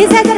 회사가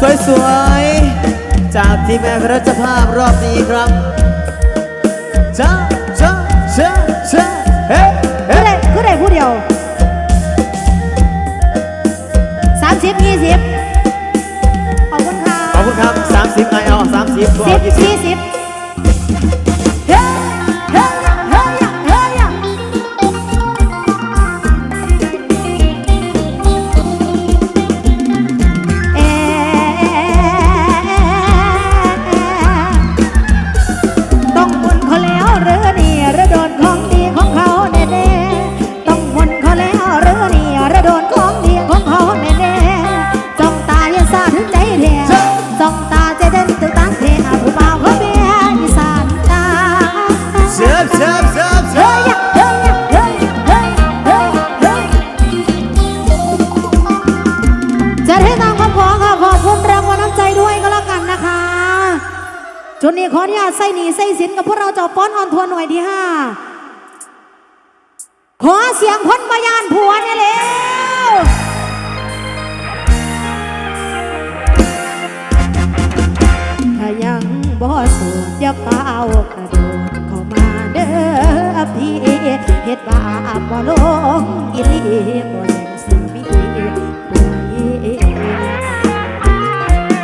สวยๆ จากทีมงานรัชภาพรอบนี้ครับจ้าจ้าจ้าจ้าเฮ้เฮ้ก็ได้ผู้เดียวสามสิบยี่สิบขอบคุณค่ะขอบคุณครับสามสิบไอเอาสามสิบยี่สิบ สูดจะเป้ากระโดดเข้ามาเด้อพี่เฮ็ดบาปบ่ลงอีหลีบ่เล่นสิมีผู้ใด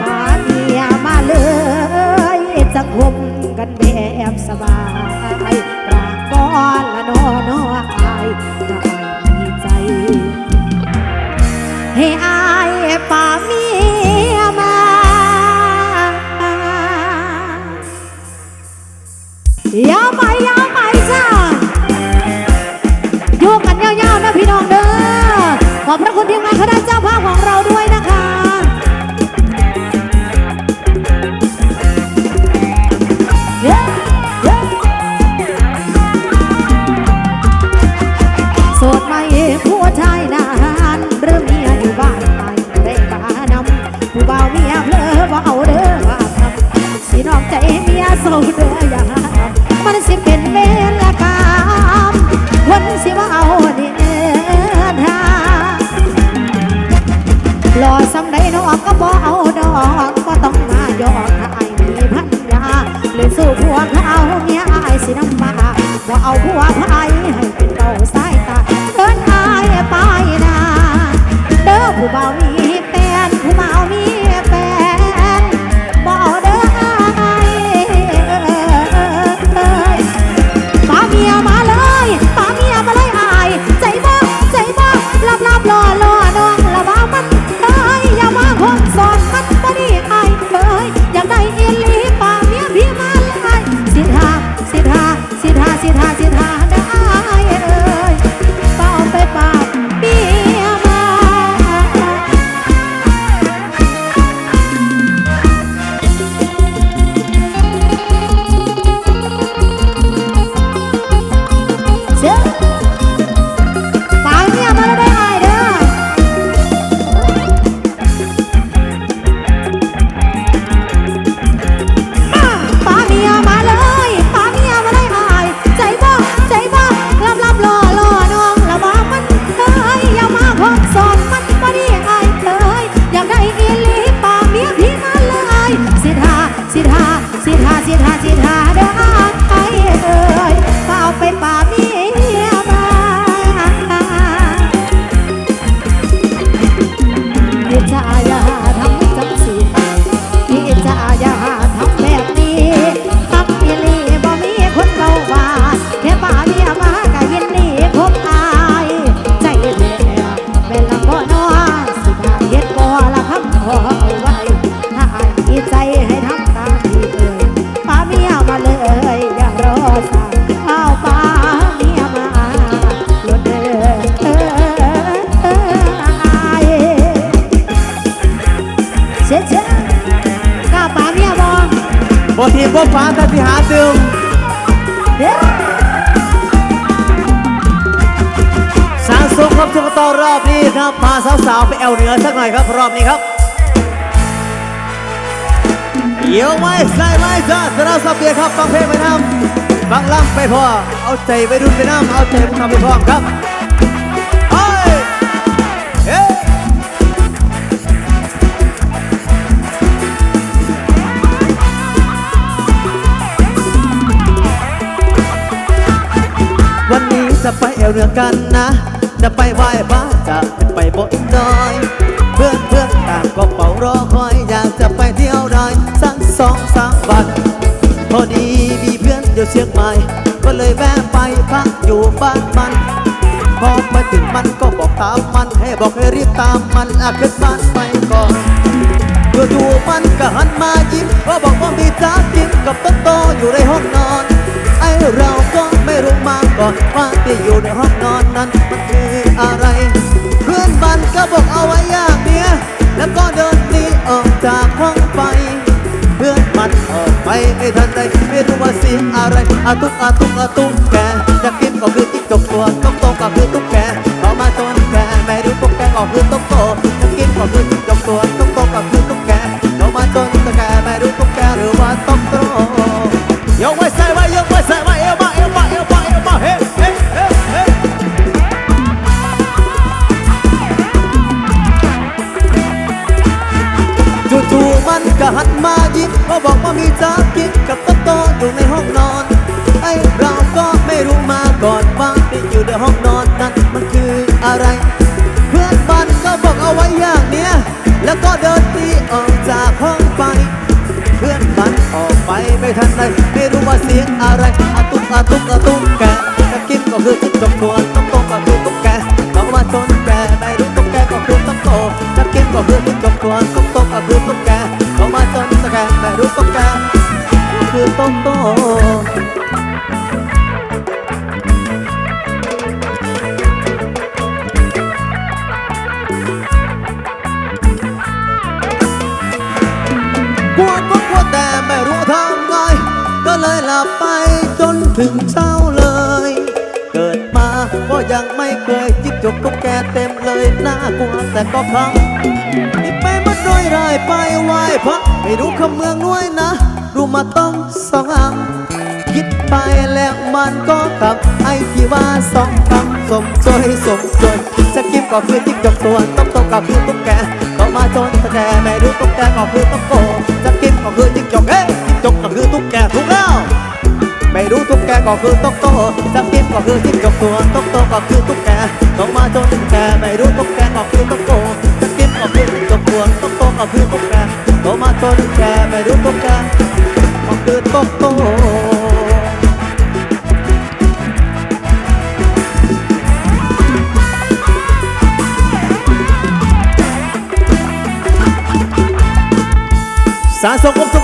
มาเมียมาเลยจะคุมกันแบบสบายปราก้อนละนอน สาวๆ ไปแอวเหนือสักหน่อยครับ รอบนี้ครับเยี่ยวไม้ใส่ไม้จ้าสาวสับเบียครับฟังเพลงไปน้ำฟังล่ำไปพอเอาใจไปรุ่นไปน้ำเอาใจไปทำไปพร้อมครับเฮ้ยเฮ้วันนี้จะไปเอวเรือกันนะ จะไปไหว้พระ จะไปบนดอย เพื่อนเพื่อนต่างก็เป่ารอคอยอยากจะไปเที่ยวดอยสักสองสามวัน พอดีมีเพื่อนอยู่เชียงใหม่ ก็เลยแวะไปพักอยู่บ้านมัน พอไปถึงมันก็บอกตามมันให้บอกให้รีบตามมันอาขึ้นบ้านไปก่อนเพื่อดูมันก็หันมายิ้มเพราบอกว่ามีจ้าจิ้มกับต้นโตอยู่ในห้องนอนไอเราก็ไม่รู้มาก่อนว่าที่อยู่ในห้องนอนนั้นมันคืออะไร อาตุกอาตุกอาตุกแกจะกินก็คือจิ้งจกตัวตุ๊กโตก็คือตุ๊กแกต่อมาจนแกไม่รู้ตุ๊กแกก็คือตุ๊กโตจะกินก็คือ อนนั้นมันคืออะไร เพื่อนมันก็บอกเอาไว้อย่างเนี้ย แล้วก็เดินหนีออกจากห้องไป เพื่อนมันออกไปไม่ทันไรไม่รู้ว่าเสียงอะไรอาตุกอาตุกอาตุกแกจะกินก็คือจิ๊กจกตัวตุ๊กโตก็คือตุ๊กแกเพราะว่าจนแกไม่รู้ตุ๊กแกก็คือตุ๊กโตจะกินก็คือจิ๊กจกตัวตุ๊กโตก็คือตุ๊กแกเพราะว่าจนแกไม่รู้ตุ๊กแกก็คือตุ๊กโต ถึงเช้าเลย เกิดมาก็ยังไม่เคยจิกจกตุ๊กแกเต็มเลยน่ากลัวแต่ก็ครั้งนี่ไปมันน้อยรายไปไหวพระไม่รู้คำเมืองน้วยนะ รู้มาต้องสองอังคิดไปแล้วมันก็กลับไอ้ที่ว่าสองคำสมจอยสมจอยจะกินก็คือจิ๊กจกตัวต้องโตก็คือตุ๊กแกก็มาจนตะแกไม่รู้ตุ๊กแกก็คือตุ๊กโกจะกินก็คือจิ๊กจกเอ๊ะจิ๊กจกก็คือตุ๊กแกถูกแล้ว ไม่รู้ตุ๊กแกก็คือตุ๊กโตจะกินก็คือจิ๊กจกตัวตุ๊กโตก็คือตุ๊กแกต้องมาจนแกไม่รู้ตุ๊กแกก็คือตุ๊กโกจะกินก็คือจิ๊กจกตัวตุ๊กโตก็คือตุ๊กแกต้องมาจนแกไม่รู้ตุ๊กแกก็คือตุ๊กโตสะสมครบทุกต่อร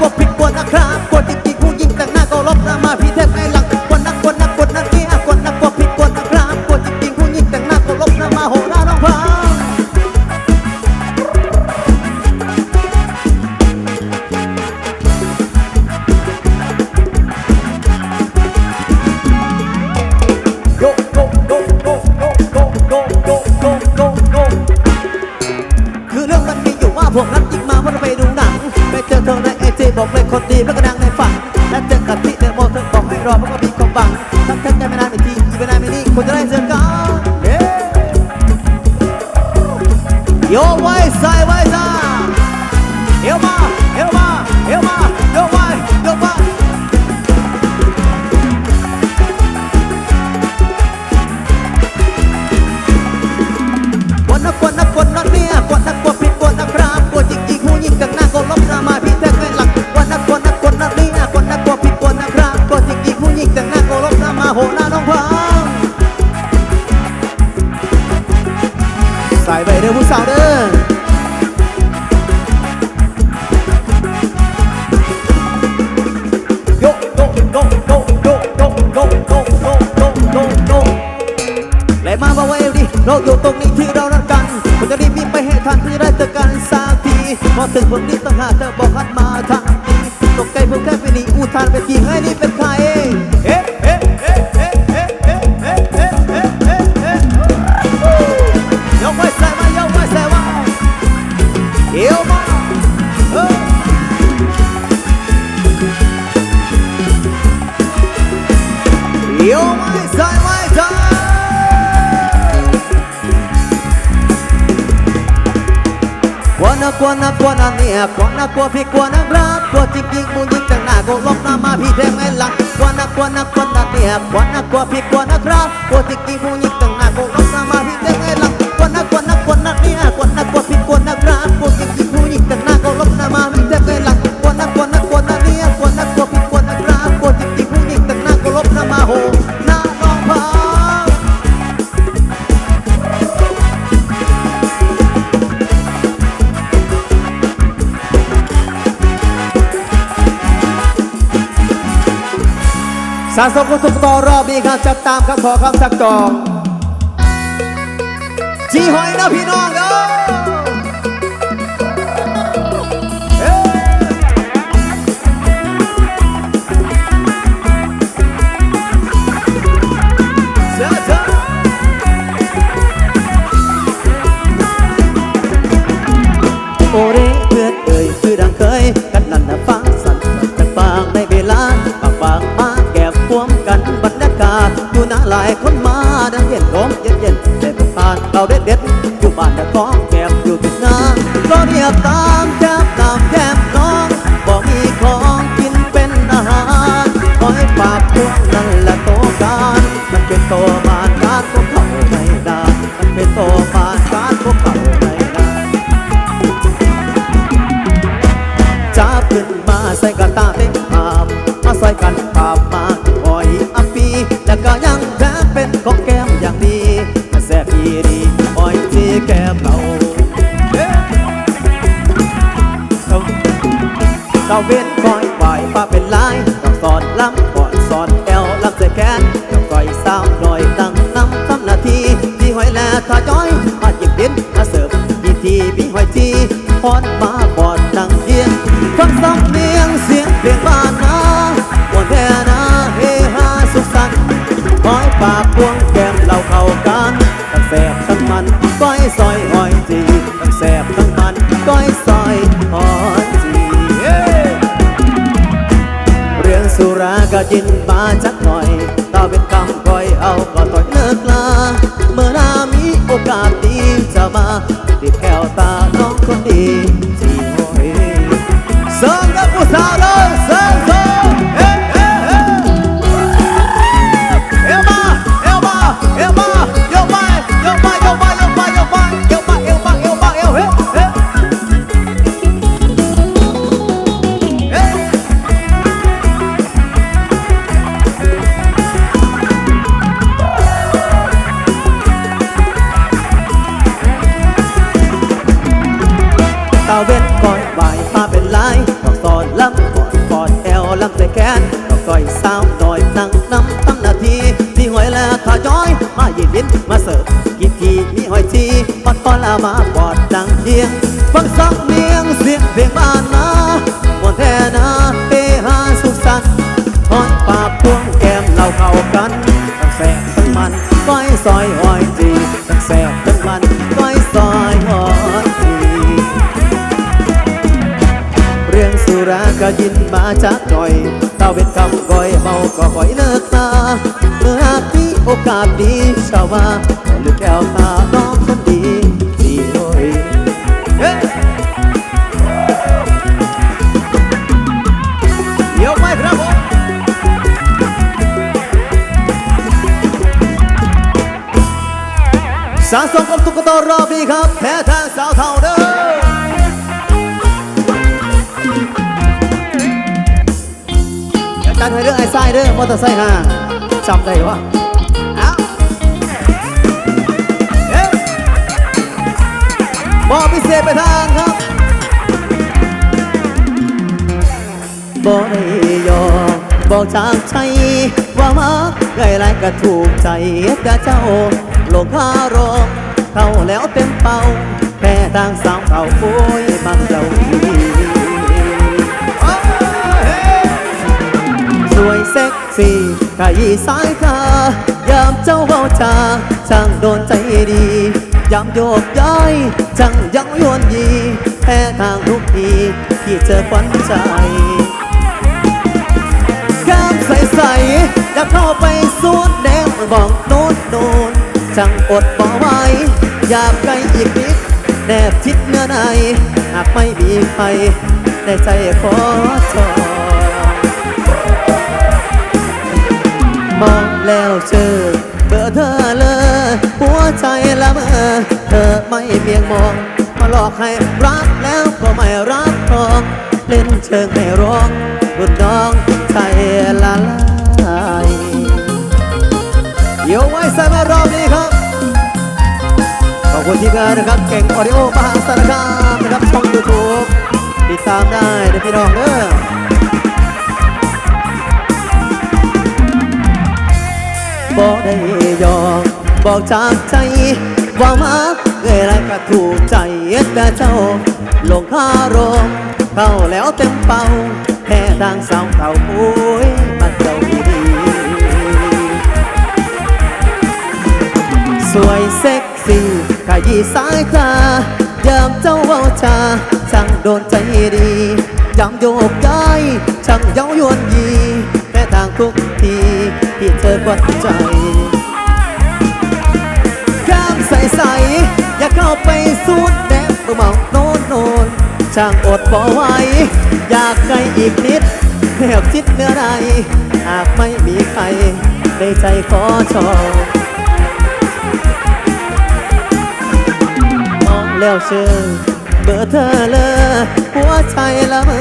Pop กวนนะกวนนะกวนนะเนี่ยกวนนะกวนพี่กวนนะรักกวนจริงจริงมูยิงจังหน้าก็ลบหน้ามาพี่แทงไม่หลังกวนนะกวนนะกวนนะเนี่ยกวนนะกวนพี่กวนนะรักกวนจริงจริงมูยิง สะสมกุศลต่อรอบนี้ครับจัดตามคำขอคำสักจองจีหอยนะพี่น้องเอ้ยเอ้ยเจ้าเจ้าโอเรเพื่อนเอ่ยคือดังเคย หลายคนมาดังเย็นลมเย็นเย็นแต่ผ่านเราเด็ดเด็ดอยู่บ้านแต่ของแก็ พอนมาบอดดังเทียงฟังสำเนียงเสียงเพลงบ้านนาวันแท่นาเฮฮาสุขสันต์หอยปากพวงแก้มเราเข้ากันทั้งแสบทั้งมันก้อยซอยหอยจีทั้งแสบทั้งมันก้อยซอยหอยจีเรื่องสุราก็ยินมาจัก กันตั้งแสบตั้งมันก้อยซอยหอยจีตั้งแสบตั้งมันก้อยซอยหอยจีเรื่องสุราก็ยินมาจากหน่อยเต้าเป็นคำก้อยเมาก็คอยเลิกตาเมื่อหากมีโอกาสดีชาวว่าหรือแก้วตา อบนี้ครับ แพ้ทางสาวเท่าเด้ออาจารให้เรื่องไอ้ไส้เด้อมอเตอร์ไซค์ห่าจำได้วะบอพิเศษไปทางครับบอกได้ยอมบอกจากใจว่ามักไกลไรก็ถูกใจแต่เจ้าลงคารม เข้าแล้วเต็มเป่าแพ้ทางสาวเก่าโอ้ยบังเจ้าดีสวยเซ็กซี่กายสายตายามเจ้าเบาจาช่างโดนใจดียามโยกย้ายช่างยังยวนยีแพ้ทางทุกทีที่เจอควันใจแก้มใสๆอยากเข้าไปสวนแดงบอกโน้น ช่างอดบ่ไหวอยากใกล้อีกนิดแนบชิดเนื้อในหากไม่มีใครในใจขอจอมองแล้วเจอเบอร์เธอเลยหัวใจละเมอเธอไม่เพียงมอง มาหลอกให้รักแล้วก็ไม่รักพอง เล่นเชิงให้ร้องบุญน้องใจละลาย เดี๋ยวไว้ใส่มารอบนี้ครับ ขอบคุณทีมงานนะครับ เก่งออดิโอมหาสารคามนะครับช่องยูทูบติดตามได้นะพี่น้องเด้อบอกได้ยอมบอกจากใจว่ามาเอ่ยไรก็ถูกใจแต่เจ้าลงคารมเข้าแล้วเต็มเป่าแค่ทางสาวเก่าโอ้ยมันเจ้า สวยเซ็กซี่ขยี้สายตายามเจ้าเว้าจาช่างโดนใจดียามโยกย้ายช่างเย้ายวนยีแม้ทางทุกทีที่เธอกวัดใจแก้มใสๆอยากเข้าไปสูดแดงเมาโน่นโน่นช่างอดบ่ไหวอยากใกล้อีกนิดแนบชิดเนื้อในหากไม่มีใครในใจขอชอบ มองแล้วเชื่อเบอร์เธอเลยหัวใจละเมอ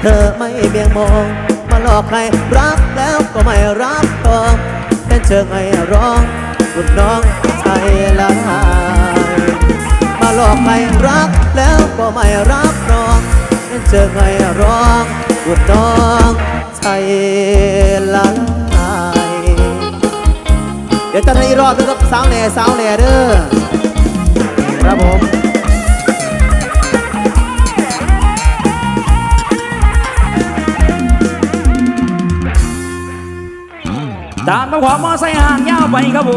เธอไม่เบี่ยงมอง มาหลอกให้รักแล้วก็ไม่รับตองแต่เชิงให้ร้องรุ่นน้องใจละลายมาหลอกให้รักแล้วก็ไม่รับรองแต่เชิงให้ร้องรุ่นน้องใจละลาย เดี๋ยวจะให้รอบนึงครับสาวแหน่สาวแหน่เด้อครับผมตามมาขวามอไซค์ห่างยาวไปครับผ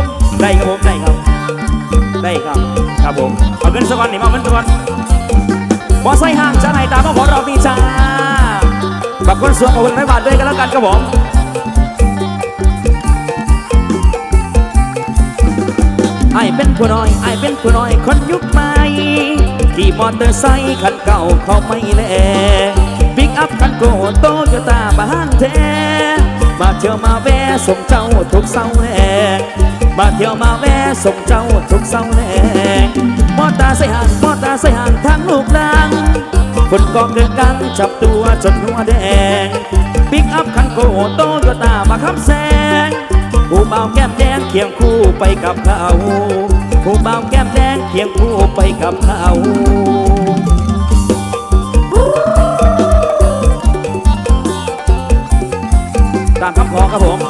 มได้ครับผมได้ครับได้ครับครับผมเอาเงินสักวันนี่มาเอาเงินสักวันมอไซค์ห่างจะไหนตามมาขอรอบนี้จ้าฝากคนสวมขอบคุณไม่บาทด้วยกันแล้วกันครับผม ไอเป็นผู้น้อยไอเป็นผู้น้อยคนยุคใหม่ขี่มอเตอร์ไซค์คันเก่าเขาไม่แลปิกอัพคันโกโตโยต้าบ้านแท้มาเที่ยวมาแวะส่งเจ้าทุกเสาร์แหลงมาเที่ยวมาแวะส่งเจ้าทุกเสาร์แหลงมอตาใส่ห่างมอตาใส่ห่างทางลูกดังฝนกองเกินกันจับตัวจนหัวแดงปิกอัพคันโกโตโยต้ามาคำแซงผู้บ่าแก้มแดง เคียงคู่ไปกับเขาผู้บ่าวแก้มแดงเคียงคู่ไปกับเขาตามคำขอครับผม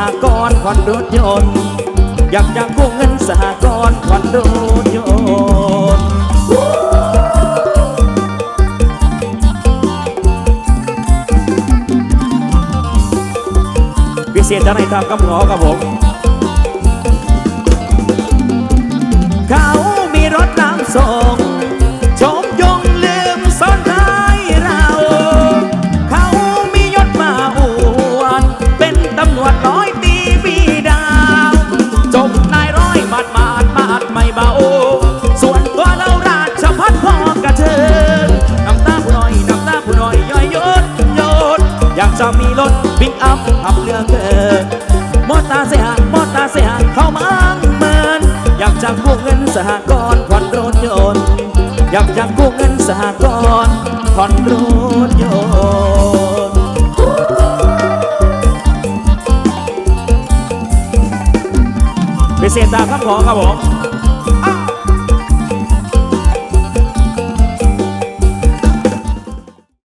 หกรณ์ผ่อนรถยนต์อยากจะกู้เงินสหกรณ์ผ่อนรถยนต์พิเศษจะในทำกำหนอกับผมเขามีรถนำส่ สหกรณ์ผ่อนรถยนต์พิเศษตามคำขอครับผม